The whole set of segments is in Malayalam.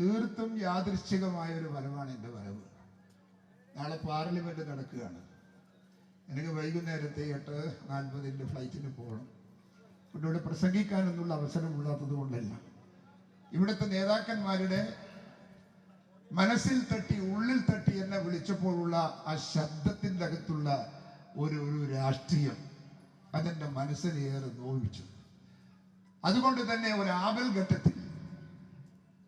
തീർത്തും യാദൃശ്ചികമായ ഒരു ഫലമാണ് എന്റെ വരവ്. നാളെ പാർലമെന്റ് നടക്കുകയാണ്. എനിക്ക് വൈകുന്നേരത്തെ എട്ട് നാൽപ്പതിന്റെ ഫ്ലൈറ്റിന് പോകണം. ഇവിടെ പ്രസംഗിക്കാനൊന്നുള്ള അവസരമില്ലാത്തത് കൊണ്ടല്ല. ഇവിടുത്തെ നേതാക്കന്മാരുടെ മനസ്സിൽ തട്ടി ഉള്ളിൽ തട്ടി എന്നെ വിളിച്ചപ്പോഴുള്ള ആ ശബ്ദത്തിന്റെ അകത്തുള്ള ഒരു ഒരു രാഷ്ട്രീയം അതെന്റെ മനസ്സിനെ ഏറെ നോവിച്ചു. അതുകൊണ്ട് തന്നെ ഒരു ആപൽ ഘട്ടത്തിൽ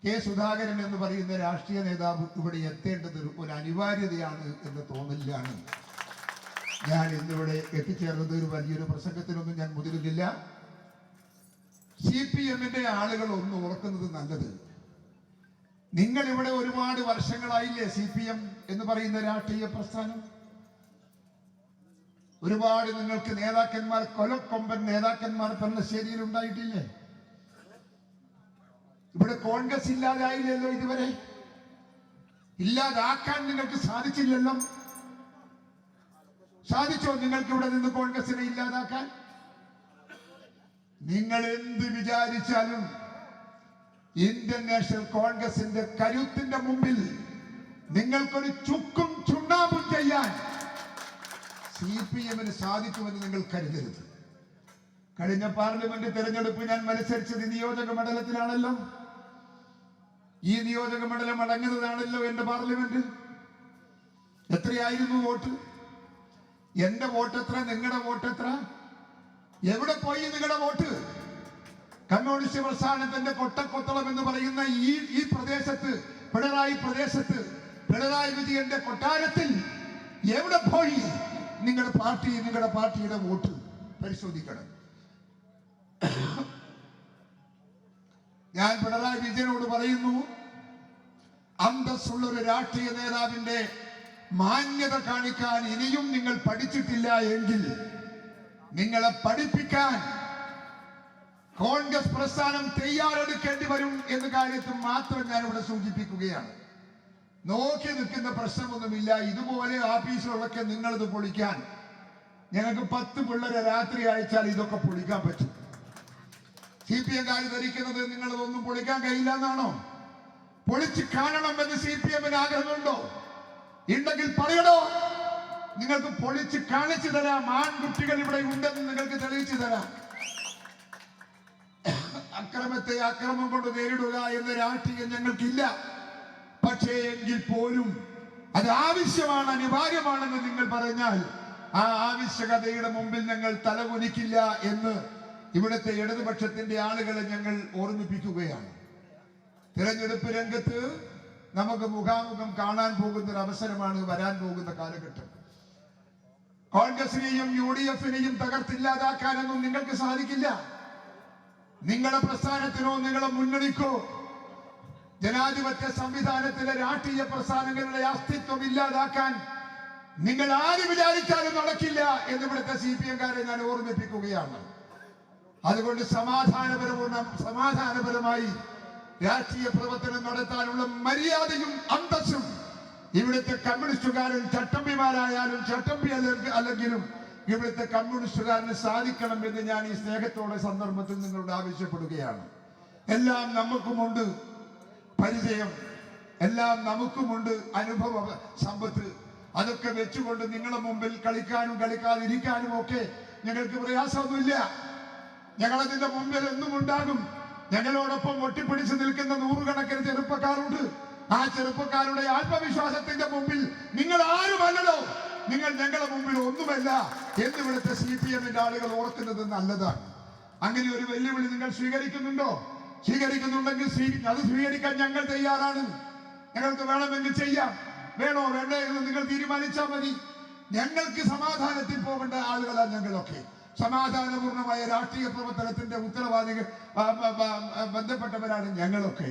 കെ സുധാകരൻ എന്ന് പറയുന്ന രാഷ്ട്രീയ നേതാവ് ഇവിടെ എത്തേണ്ടത് ഒരു അനിവാര്യതയാണ് എന്ന് തോന്നലിലാണ് ഞാൻ ഇന്നിവിടെ എത്തിച്ചേർന്നത് ഒരു വലിയൊരു പ്രസംഗത്തിനൊന്നും ഞാൻ മുതിരുന്നില്ല. സി പി എമ്മിന്റെ ആളുകൾ ഒന്ന് ഓർക്കുന്നത് നല്ലത്. നിങ്ങൾ ഇവിടെ ഒരുപാട് വർഷങ്ങളായില്ലേ സി പി എം എന്ന് പറയുന്ന രാഷ്ട്രീയ പ്രസ്ഥാനം? ഒരുപാട് നിങ്ങൾക്ക് നേതാക്കന്മാർ കൊലക്കൊമ്പൻ നേതാക്കന്മാർ പെർണശ്ശേരിയിൽ ഉണ്ടായിട്ടില്ലേ? ഇവിടെ കോൺഗ്രസ് ഇല്ലാതായില്ലല്ലോ ഇതുവരെ. ഇല്ലാതാക്കാൻ നിങ്ങൾക്ക് സാധിച്ചില്ലല്ലോ. സാധിച്ചോ നിങ്ങൾക്ക് ഇവിടെ നിന്ന് കോൺഗ്രസിനെ ഇല്ലാതാക്കാൻ? നിങ്ങൾ എന്ത് വിചാരിച്ചാലും ഇന്ത്യൻ നാഷണൽ കോൺഗ്രസിന്റെ കരുത്തിന്റെ മുമ്പിൽ നിങ്ങൾക്കൊരു ചുക്കും ചുണ്ണാമ്പും ചെയ്യാൻ സി പി എമ്മിന് സാധിക്കുമെന്ന് നിങ്ങൾ കരുതരുത്. കഴിഞ്ഞ പാർലമെന്റ് തെരഞ്ഞെടുപ്പ് ഞാൻ മത്സരിച്ചത് നിയോജക മണ്ഡലത്തിലാണല്ലോ. ഈ നിയോജക മണ്ഡലം അടങ്ങുന്നതാണല്ലോ എന്റെ പാർലമെന്റ്. എത്രയായിരുന്നു വോട്ട്? എന്റെ വോട്ട് എത്ര? നിങ്ങളുടെ വോട്ട് എത്ര? എവിടെ പോയി നിങ്ങളുടെ വോട്ട്? കമ്മ്യൂണിസ്റ്റ് പ്രസ്ഥാനത്തിന്റെ കൊട്ടക്കൊത്തളം എന്ന് പറയുന്ന ഈ ഈ പ്രദേശത്ത് പിണറായി പ്രദേശത്ത് പിണറായി വിജയന്റെ കൊട്ടാരത്തിൽ എവിടെ പോയി നിങ്ങളുടെ പാർട്ടി നിങ്ങളുടെ പാർട്ടിയുടെ വോട്ട്? പരിശോധിക്കണം. ഞാൻ പിണറായി വിജയനോട് പറയുന്നു അന്തസ്സുള്ള ഒരു രാഷ്ട്രീയ നേതാവിന്റെ മാന്യത കാണിക്കാൻ ഇനിയും നിങ്ങൾ പഠിച്ചിട്ടില്ല എങ്കിൽ നിങ്ങളെ പഠിപ്പിക്കാൻ കോൺഗ്രസ് പ്രസ്ഥാനം തയ്യാറെടുക്കേണ്ടി വരും എന്ന കാര്യത്തിൽ മാത്രം ഞാൻ ഇവിടെ സൂചിപ്പിക്കുകയാണ്. നോക്കി നിൽക്കുന്ന പ്രശ്നമൊന്നുമില്ല. ഇതുപോലെ ആഫീസുകളൊക്കെ നിങ്ങളിത് പൊളിക്കാൻ ഞങ്ങൾക്ക് പത്ത് പിള്ളേരെ രാത്രി അയച്ചാൽ ഇതൊക്കെ പൊളിക്കാൻ പറ്റും. സി പി എം കാര്യം ധരിക്കുന്നത് നിങ്ങളിതൊന്നും പൊളിക്കാൻ കഴിയില്ല എന്നാണോ? പൊളിച്ച് കാണണമെന്ന് സി പി എമ്മിന് ആഗ്രഹമുണ്ടോ? ഉണ്ടെങ്കിൽ പറയണോ നിങ്ങൾക്ക് പൊളിച്ച് കാണിച്ചു തരാം. ആൺകുട്ടികൾ ഇവിടെ ഉണ്ടെന്ന് നിങ്ങൾക്ക് തെളിയിച്ചു തരാം. അക്രമത്തെ അക്രമം കൊണ്ട് നേരിടുക എന്ന രാഷ്ട്രീയം ഞങ്ങൾക്കില്ല. പക്ഷേ എങ്കിൽ പോലും അത് ആവശ്യമാണ് അനിവാര്യമാണെന്ന് നിങ്ങൾ പറഞ്ഞാൽ ആ ആവശ്യകതയുടെ മുമ്പിൽ ഞങ്ങൾ തലകുനിക്കില്ല എന്ന് ഇവിടുത്തെ ഇടതുപക്ഷത്തിന്റെ ആളുകളെ ഞങ്ങൾ ഓർമ്മിപ്പിക്കുകയാണ്. തിരഞ്ഞെടുപ്പ് രംഗത്ത് നമുക്ക് മുഖാമുഖം കാണാൻ പോകുന്ന ഒരു അവസരമാണ് വരാൻ പോകുന്ന കാലഘട്ടം. കോൺഗ്രസിനെയും യു ഡി എഫിനെയും തകർത്തില്ലാതാക്കാനൊന്നും നിങ്ങൾക്ക് സാധിക്കില്ല. നിങ്ങളുടെ പ്രസ്ഥാനത്തിനോ നിങ്ങളെ മുന്നണിക്കോ ജനാധിപത്യ സംവിധാനത്തിലെ രാഷ്ട്രീയ പ്രസ്ഥാനങ്ങളുടെ അസ്തിത്വം ഇല്ലാതാക്കാൻ നിങ്ങൾ ആര് വിചാരിച്ചാലും നടക്കില്ല എന്ന് ഇവിടുത്തെ സി പി എംകാരെ ഞാൻ ഓർമ്മിപ്പിക്കുകയാണ്. അതുകൊണ്ട് സമാധാനപരമുള്ള സമാധാനപരമായി രാഷ്ട്രീയ പ്രവർത്തനം നടത്താനുള്ള മര്യാദയും അന്തസ്സും ഇവിടുത്തെ കമ്മ്യൂണിസ്റ്റുകാരൻ ചട്ടമ്പിമാരായാലും ചട്ടമ്പി അല്ലെ- അല്ലെങ്കിലും ഇവിടുത്തെ കമ്മ്യൂണിസ്റ്റുകാരന് സാധിക്കണം എന്ന് ഞാൻ ഈ സ്നേഹത്തോടെ സന്ദർഭത്തിൽ നിങ്ങളോട് ആവശ്യപ്പെടുകയാണ്. എല്ലാം നമുക്കുമുണ്ട് പരിചയം എല്ലാം നമുക്കുമുണ്ട് അനുഭവ സമ്പത്ത്. അതൊക്കെ വെച്ചുകൊണ്ട് നിങ്ങളുടെ മുമ്പിൽ കളിക്കാനും കളിക്കാതിരിക്കാനും ഒക്കെ ഞങ്ങൾക്ക് പ്രയാസമൊന്നുമില്ല. ഞങ്ങളതിന്റെ മുമ്പിൽ എന്നും ഉണ്ടാകും ഞങ്ങളോടൊപ്പം ഒട്ടിപ്പിടിച്ച് നിൽക്കുന്ന നൂറുകണക്കിന് ചെറുപ്പക്കാരുണ്ട്. ആ ചെറുപ്പക്കാരുടെ ആത്മവിശ്വാസത്തിന്റെ മുമ്പിൽ നിങ്ങൾ ആരുമല്ലല്ലോ? നിങ്ങൾ ഞങ്ങളുടെ മുമ്പിൽ ഒന്നുമല്ല എന്ന് ഇവിടുത്തെ സി പി എമ്മിന്റെ ആളുകൾ ഓർക്കുന്നത് നല്ലതാണ്. അങ്ങനെ ഒരു വെല്ലുവിളി നിങ്ങൾ സ്വീകരിക്കുന്നുണ്ടോ? സ്വീകരിക്കുന്നുണ്ടെങ്കിൽ സ്വീ- അത് സ്വീകരിക്കാൻ ഞങ്ങൾ തയ്യാറാണ്. ഞങ്ങൾക്ക് വേണമെങ്കിൽ ചെയ്യാം. വേണോ വേണ്ടേ എന്ന് നിങ്ങൾ തീരുമാനിച്ചാൽ മതി. ഞങ്ങൾക്ക് സമാധാനത്തിൽ പോകേണ്ട ആളുകളാണ് ഞങ്ങളൊക്കെ. സമാധാനപൂർണമായ രാഷ്ട്രീയ പ്രവർത്തനത്തിന്റെ ഉത്തരവാദികൾ ബന്ധപ്പെട്ടവരാണ് ഞങ്ങളൊക്കെ.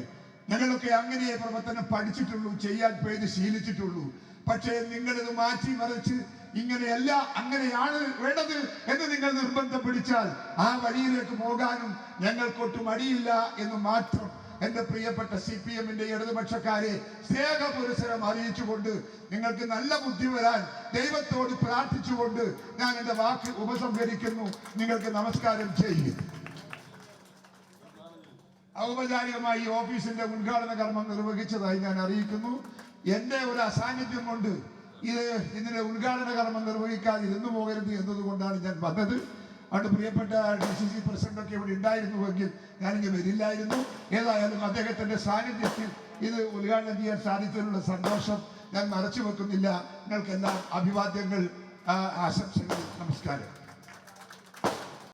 ഞങ്ങളൊക്കെ അങ്ങനെ പ്രവർത്തനം പഠിച്ചിട്ടുള്ളൂ ചെയ്യാൻ പേര് ശീലിച്ചിട്ടുള്ളൂ. പക്ഷേ നിങ്ങളിത് മാറ്റി മറിച്ച് ഇങ്ങനെയല്ല അങ്ങനെയാണ് വേണ്ടത് എന്ന് നിങ്ങൾ നിർബന്ധം പിടിച്ചാൽ ആ വഴിയിലേക്ക് പോകാനും ഞങ്ങൾക്കൊട്ടും അടിയില്ല എന്ന് മാത്രം എന്റെ പ്രിയപ്പെട്ട സി പി എമ്മിന്റെ ഇടതുപക്ഷക്കാരെ സ്നേഹപുരസരം അറിയിച്ചുകൊണ്ട് നിങ്ങൾക്ക് നല്ല ബുദ്ധി വരാൻ ദൈവത്തോട് പ്രാർത്ഥിച്ചുകൊണ്ട് ഞാൻ എന്റെ വാക്ക് ഉപസംഹരിക്കുന്നു. നിങ്ങൾക്ക് നമസ്കാരം ചെയ്യും ഔപചാരികമായി ഓഫീസിന്റെ ഉദ്ഘാടന കർമ്മം നിർവഹിച്ചതായി ഞാൻ അറിയിക്കുന്നു. എന്റെ ഒരു അസാന്നിധ്യം കൊണ്ട് ഇത് ഇതിന്റെ ഉദ്ഘാടന കർമ്മം നിർവഹിക്കാതിരുന്നു പോകരുത് എന്നതുകൊണ്ടാണ് ഞാൻ വന്നത്. അതുകൊണ്ട് പ്രിയപ്പെട്ട ഡി സി സി പ്രസിഡന്റ് ഒക്കെ ഇവിടെ ഉണ്ടായിരുന്നുവെങ്കിൽ ഞാനിങ്ങ് വരില്ലായിരുന്നു. ഏതായാലും അദ്ദേഹത്തിന്റെ സാന്നിധ്യത്തിൽ ഇത് ഉദ്ഘാടനം ചെയ്യാൻ സാധിച്ചതിലുള്ള സന്തോഷം ഞാൻ മറച്ചു വെക്കുന്നില്ല നിങ്ങൾക്കെല്ലാം അഭിവാദ്യങ്ങൾ ആശംസകൾ നമസ്കാരം.